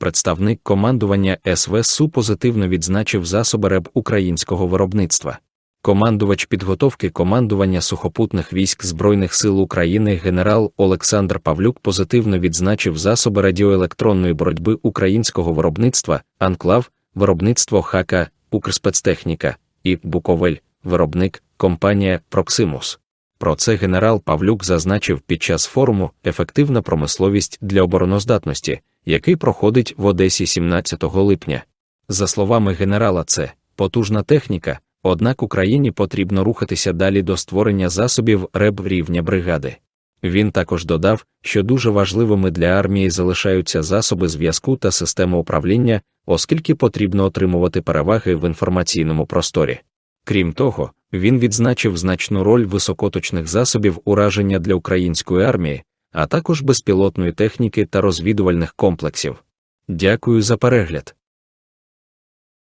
представник командування СВ СУ позитивно відзначив засоби РЕБ українського виробництва. Командувач підготовки командування сухопутних військ Збройних сил України генерал Олександр Павлюк позитивно відзначив засоби радіоелектронної боротьби українського виробництва, Анклав, виробництво ХК, Укрспецтехніка і Буковель, виробник, компанія Проксимус. Про це генерал Павлюк зазначив під час форуму Ефективна промисловість для обороноздатності, який проходить в Одесі 17 липня. За словами генерала, це потужна техніка, однак Україні потрібно рухатися далі до створення засобів РЕБ рівня бригади. Він також додав, що дуже важливими для армії залишаються засоби зв'язку та системи управління, оскільки потрібно отримувати переваги в інформаційному просторі. Крім того, він відзначив значну роль високоточних засобів ураження для української армії, а також безпілотної техніки та розвідувальних комплексів. Дякую за перегляд.